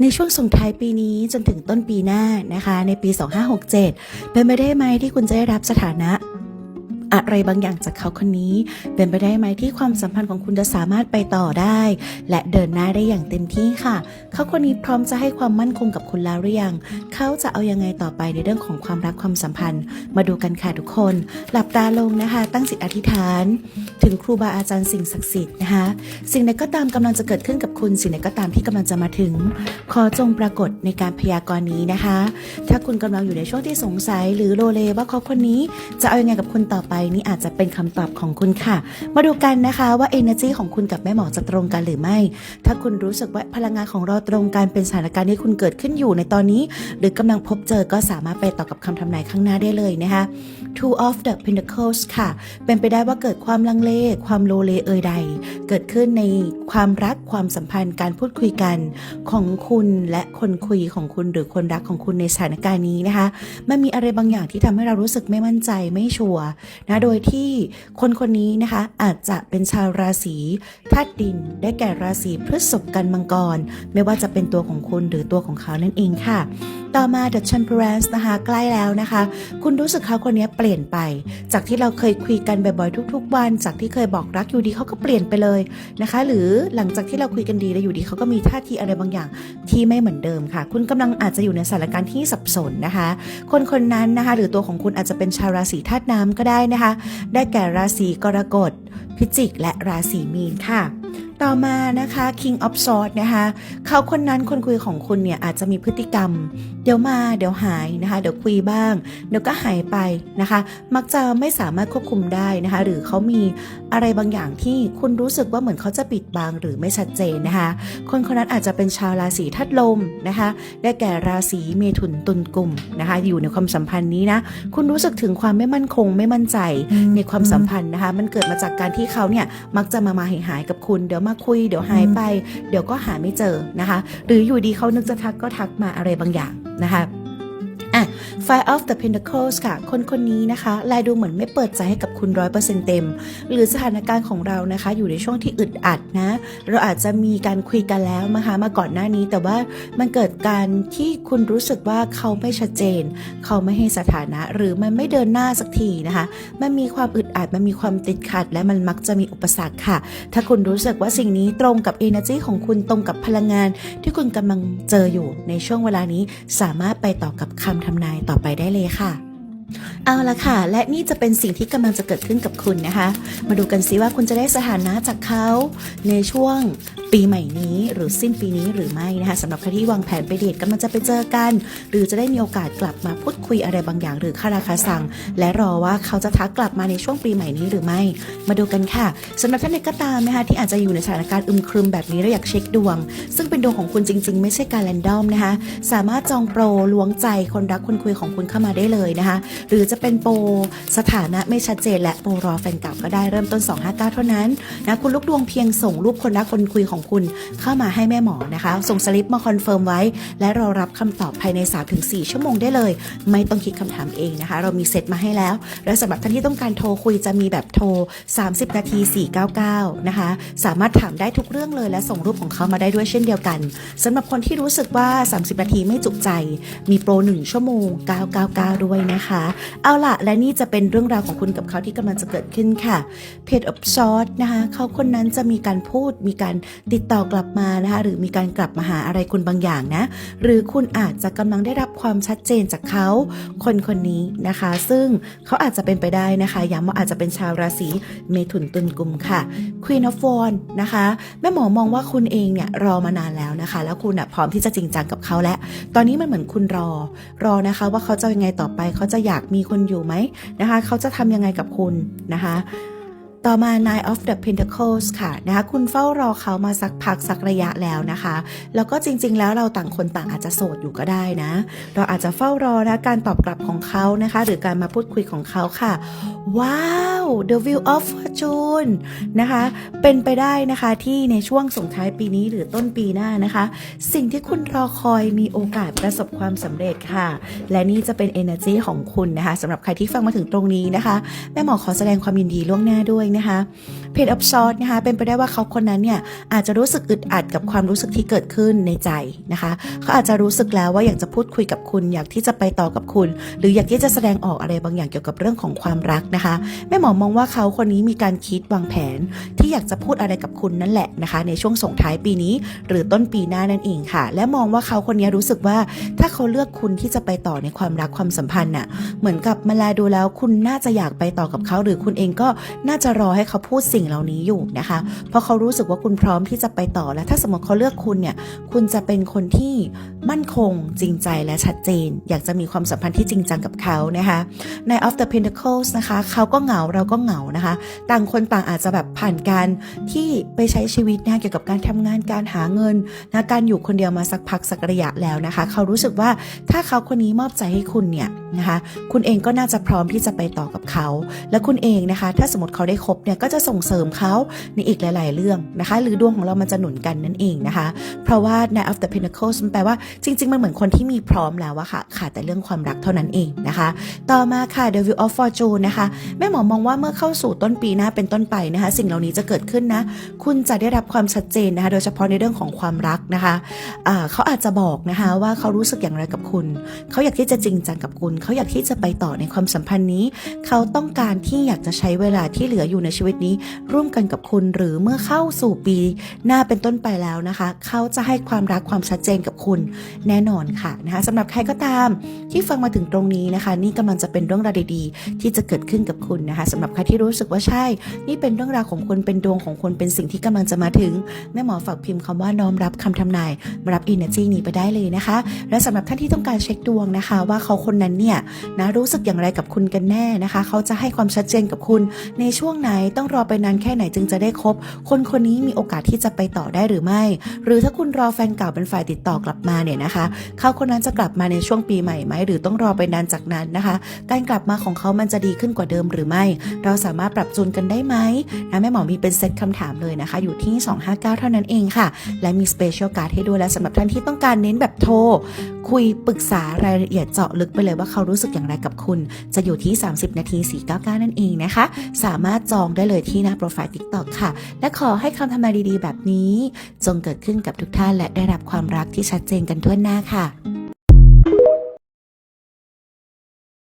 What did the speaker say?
ในช่วงส่งท้ายปีนี้จนถึงต้นปีหน้านะคะ ในปี 2567 เป็นไปได้ไหมที่คุณจะได้รับสถานะ อะไรบางอย่างจากเขาคนนี้ เป็นไปได้ไหมที่ความสัมพันธ์ของคุณจะสามารถไปต่อได้ และเดินหน้าได้อย่างเต็มที่ค่ะ เขาคนนี้พร้อมจะให้ความมั่นคงกับคุณแล้วหรือยัง เขาจะเอายังไงต่อไปในเรื่องของความรักความสัมพันธ์ มาดูกันค่ะทุกคน หลับตาลงนะคะ ตั้งจิตอธิษฐาน ถึงครูบาอาจารย์สิ่งศักดิ์สิทธิ์นะคะสิ่งใดก็ตามกำลังจะเกิดขึ้นกับคุณสิ่งใดก็ตามที่กำลังจะมาถึง ขอจงปรากฏในการพยากรณ์นี้นะคะ ถ้าคุณกำลังอยู่ในช่วงที่สงสัย หรือโลเลว่าเขาคนนี้จะเอายังไงกับคุณต่อไปนี่อาจจะเป็นคำตอบของคุณค่ะ มาดูกันนะคะว่า energy ของคุณกับแม่หมอจะตรงกันหรือไม่ ถ้าคุณรู้สึกว่าพลังงานของเราตรงกันเป็นสถานการณ์ที่คุณเกิดขึ้นอยู่ในตอนนี้ หรือกำลังพบเจอก็สามารถไปต่อกับคำทำนายข้างหน้าได้เลยนะคะ Two of the Pentacles ค่ะ เป็นไปได้ว่าเกิดความลังเล ความโลเลเอ่ยใด เกิดขึ้นในความรักความสัมพันธ์การพูดคุยกันของคุณและคนคุยของคุณหรือคนรักของคุณในสถานการณ์นี้นะคะมันมีอะไรบางอย่างที่ทำให้เรารู้สึกไม่มั่นใจไม่ชัวร์นะโดยที่คนคนนี้นะคะอาจจะเป็นชาวราศีธาตุดิน ได้แก่ราศีพฤษภกันมังกร ไม่ว่าจะเป็นตัวของคุณหรือตัวของเขานั่นเองค่ะ ต่อมา The Temperance นะคะใกล้แล้วนะคะ คุณรู้สึกเขาคนนี้เปลี่ยนไป จากที่เราเคยคุยกันบ่อยๆทุก ๆ วัน จากที่เคยบอกรักอยู่ดีเขาก็เปลี่ยนไปเลยนะคะ หรือหลังจากที่เราคุยกันดีแล้วอยู่ดีเขาก็มีท่าทีอะไรบางอย่างที่ไม่เหมือนเดิมค่ะ คุณกำลังอาจจะอยู่ในสถานการณ์ที่สับสนนะคะ คนคนนั้นนะคะ หรือตัวของคุณอาจจะเป็นชาวราศีธาตุน้ำก็ได้นะคะได้แก่ราศีกรกฎ พิจิก และราศีมีนค่ะ ต่อมานะคะ King of Swords นะคะเขาคนนั้นคนคุยของคุณเนี่ยอาจจะมีพฤติกรรม เดี๋ยวมาเดี๋ยวหายนะคะ เดี๋ยวคุยบ้าง เดี๋ยวก็หายไปนะคะ มักจะไม่สามารถควบคุมได้นะคะ หรือเขามีอะไรบางอย่างที่คุณรู้สึกว่าเหมือนเขาจะปิดบังหรือไม่ชัดเจนนะคะ คนคนนั้นอาจจะเป็นชาวราศีธาตุลมนะคะ ได้แก่ราศีเมถุนตุลกลุ่มนะคะ อยู่ในความสัมพันธ์นี้นะ คุณรู้สึกถึงความไม่มั่นคงไม่มั่นใจในความสัมพันธ์นะคะ มันเกิดมาจากการที่เขาเนี่ยมักจะมามาหายหายกับคุณเดี๋ยวมาคุย เดี๋ยวหายไป เดี๋ยวก็หาไม่เจอนะคะ หรืออยู่ดีเขานึกจะทักก็ทักมาอะไรบางอย่างนะคะอะ Five of the Pentacles ค่ะ คนคนนี้นะคะลายดูเหมือนไม่เปิดใจให้กับคุณร้อยเปอร์เซ็นต์เต็ม หรือสถานการณ์ของเรานะคะ อยู่ในช่วงที่อึดอัดนะ เราอาจจะมีการคุยกันแล้วนะคะมาก่อนหน้านี้ แต่ว่ามันเกิดการที่คุณรู้สึกว่าเขาไม่ชัดเจน เขาไม่ให้สถานะ หรือมันไม่เดินหน้าสักทีนะคะ มันมีความอึดอัด มันมีความติดขัด และมันมักจะมีอุปสรรคค่ะ ถ้าคุณรู้สึกว่าสิ่งนี้ตรงกับ energy ของคุณตรงกับพลังงาน ที่คุณกำลังเจออยู่ในช่วงเวลานี้สามารถไปต่อกับคำทำนายต่อไปได้เลยค่ะ เอาละค่ะ และนี่จะเป็นสิ่งที่กำลังจะเกิดขึ้นกับคุณนะคะ มาดูกันซิว่าคุณจะได้สถานะจากเขา ในช่วงปีใหม่นี้ หรือสิ้นปีนี้หรือไม่นะคะสำหรับใครที่วางแผนไปเดทกำลังจะไปเจอกัน หรือจะได้มีโอกาสกลับมาพูดคุยอะไรบางอย่าง หรือคาราคาซังและรอว่าเขาจะทักกลับมาในช่วงปีใหม่นี้หรือไม่ มาดูกันค่ะสำหรับท่านใดก็ตามนะคะที่อาจจะอยู่ในสถานการณ์อึมครึมแบบนี้แล้วอยากเช็คดวง ซึ่งเป็นดวงของคุณจริง ๆ ไม่ใช่การแรนดอมนะคะสามารถจองโปรล้วงใจคนรักคนคุยของคุณเข้ามาได้เลยนะคะหรือจะเป็นโปรสถานะไม่ชัดเจน และโปรรอแฟนเก่าก็ได้เริ่มต้น 259 เท่านั้นนะคุณลูกดวงเพียงส่งรูปคนรักคนคุยของคุณเข้ามาให้แม่หมอนะคะ ส่งสลิปมาคอนเฟิร์มไว้ และรอรับคำตอบภายใน 3-4 ชั่วโมงได้เลย ไม่ต้องคิดคำถามเองนะคะ เรามีเซตมาให้แล้ว และสำหรับท่านที่ต้องการโทรคุยจะมีแบบโทร 30 นาที 499 นะคะ สามารถถามได้ทุกเรื่องเลยและส่งรูปของเขามาได้ด้วยเช่นเดียวกันสำหรับคนที่รู้สึกว่า 30 นาทีไม่จุใจ มีโปร 1 ชั่วโมง 999 ด้วยนะคะเอาล่ะ และนี่จะเป็นเรื่องราวของคุณกับเขาที่กำลังจะเกิดขึ้นค่ะเพจ of short นะคะเขาคนนั้นจะมีการพูดมีการติดต่อกลับมานะคะหรือมีการกลับมาหาอะไรคุณบางอย่างนะ หรือคุณอาจจะกำลังได้รับความชัดเจนจากเขาคนคนนี้นะคะ ซึ่งเขาอาจจะเป็นไปได้นะคะย้ำว่าอาจจะเป็นชาวราศีเมถุนตุลกุมค่ะ Queen of Wands นะคะแม่หมอมองว่าคุณเองเนี่ยรอมานานแล้วนะคะ แล้วคุณอะพร้อมที่จะจริงจังกับเขาแล้ว ตอนนี้มันเหมือนคุณรอรอนะคะ ว่าเขาจะยังไงต่อไปเขาจะอยากมีคนอยู่ไหมนะคะ เขาจะทำยังไงกับคุณนะคะ ต่อมา Nine of the Pentacles ค่ะนะคะคุณเฝ้ารอเขามาสักพักสักระยะแล้วนะคะ แล้วก็จริง ๆ แล้วเราต่างคนต่างอาจจะโสดอยู่ก็ได้นะ เราอาจจะเฝ้ารอนะการตอบกลับของเขานะคะ หรือการมาพูดคุยของเขาค่ะ ว้าว The Wheel of Fortune นะคะ เป็นไปได้นะคะที่ในช่วงส่งท้ายปีนี้หรือต้นปีหน้านะคะ สิ่งที่คุณรอคอยมีโอกาสประสบความสำเร็จค่ะ และนี่จะเป็น energy ของคุณนะคะสำหรับใครที่ฟังมาถึงตรงนี้นะคะแม่หมอขอแสดงความยินดีล่วงหน้าด้วยนะนะคะเพจ of Swords นะคะเป็นไปได้ว่าเขาคนนั้นเนี่ยอาจจะรู้สึกอึดอัดกับความรู้สึกที่เกิดขึ้นในใจนะคะเขาอาจจะรู้สึกแล้วว่าอยากจะพูดคุยกับคุณ อยากที่จะไปต่อกับคุณ หรืออยากที่จะแสดงออกอะไรบางอย่างเกี่ยวกับเรื่องของความรักนะคะแม่หมอมองว่าเขาคนนี้มีการคิดวางแผน ที่อยากจะพูดอะไรกับคุณนั่นแหละนะคะ ในช่วงส่งท้ายปีนี้ หรือต้นปีหน้านั่นเองค่ะ และมองว่าเขาคนนี้รู้สึกว่าถ้าเขาเลือกคุณที่จะไปต่อในความรักความสัมพันธ์น่ะเหมือนกับมาแลดูแล้วคุณน่าจะอยากไปต่อกับเขา หรือคุณเองก็น่าจะรอให้เขาพูดสิงเหล่านี้อยู่นะคะ เพราะเขารู้สึกว่าคุณพร้อมที่จะไปต่อและถ้าสมมติเขาเลือกคุณเนี่ย คุณจะเป็นคนที่มั่นคงจริงใจและชัดเจน อยากจะมีความสัมพันธ์ที่จริงจังกับเขานะคะใน of the pentacles นะคะเขาก็เหงาเราก็เหงานะคะ ต่างคนต่างอาจจะแบบผ่านการที่ไปใช้ชีวิตนะเกี่ยวกับการทำงานการหาเงินนะการอยู่คนเดียวมาสักพักสักระยะแล้วนะคะ เขารู้สึกว่าถ้าเขาคนนี้มอบใจให้คุณเนี่ยนะคะ คุณเองก็น่าจะพร้อมที่จะไปต่อกับเขา และคุณเองนะคะ ถ้าสมมติเขาได้คบเนี่ยก็จะส่งเสริมเขาในอีกหลาย ๆ เรื่องนะคะ หรือดวงของเรามันจะหนุนกันนั่นเองนะคะ เพราะว่า Night of the Pentacles มันแปลว่าจริง ๆ มันเหมือนคนที่มีพร้อมแล้วอะค่ะขาดแต่เรื่องความรักเท่านั้นเองนะคะ ต่อมาค่ะ The Wheel of Fortune นะคะ แม่หมอมองว่าเมื่อเข้าสู่ต้นปีหน้าเป็นต้นไปนะคะ สิ่งเหล่านี้จะเกิดขึ้นนะ คุณจะได้รับความชัดเจนนะคะ โดยเฉพาะในเรื่องของความรักนะคะอ่าเขาอาจจะบอกนะคะว่าเขารู้สึกอย่างไรกับคุณ เขาอยากที่จะจริงจังกับคุณ เขาอยากที่จะไปต่อในความสัมพันธ์นี้ เขาต้องการที่อยากจะใช้เวลาที่เหลืออยู่ในชีวิตนี้ร่วมกันกับคุณหรือเมื่อเข้าสู่ปี หน้าเป็นต้นไปแล้วนะคะ เขาจะให้ความรักความชัดเจนกับคุณแน่นอนค่ะนะคะสำหรับใครก็ตามที่ฟังมาถึงตรงนี้นะคะ นี่กำลังจะเป็นเรื่องราวดีๆ ที่จะเกิดขึ้นกับคุณนะคะสำหรับใครที่รู้สึกว่าใช่ นี่เป็นเรื่องราวของคุณเป็นดวงของคุณเป็นสิ่งที่กำลังจะมาถึงแม่หมอฝากพิมพ์คำว่าน้อมรับคำทำนายมารับ energy นี้ไปได้เลยนะคะ และสำหรับท่านที่ต้องการเช็คดวงนะคะ ว่าเขาคนนั้นเนี่ยนะรู้สึกอย่างไรกับคุณกันแน่นะคะ เขาจะให้ความชัดเจนกับคุณในช่วงไหนต้องรอไปนานแค่ไหนจึงจะได้คบ คนคนนี้มีโอกาสที่จะไปต่อได้หรือไม่ หรือถ้าคุณรอแฟนเก่าเป็นฝ่ายติดต่อกลับมาเนี่ยนะคะ เขาคนนั้นจะกลับมาในช่วงปีใหม่ไหมหรือต้องรอไปนานจากนั้นนะคะ การกลับมาของเขามันจะดีขึ้นกว่าเดิมหรือไม่ เราสามารถปรับจูนกันได้ไหมนะแม่หมอมีเป็นเซตคำถามเลยนะคะ อยู่ที่ 259 เท่านั้นเองค่ะ และมีสเปเชียลการ์ดให้ด้วยและสำหรับท่านที่ต้องการเน้นแบบโทรคุยปรึกษารายละเอียดเจาะลึกไปเลยว่าเขารู้สึกอย่างไรกับคุณ จะอยู่ที่ 30 นาที 499 นั่นเองนะคะ สามารถจองได้เลยที่หน้าโปรไฟล์ TikTok ค่ะ และขอให้คำทำนายดีๆ แบบนี้ จงเกิดขึ้นกับทุกท่านและได้รับความรักที่ชัดเจนกันทั่วหน้าค่ะ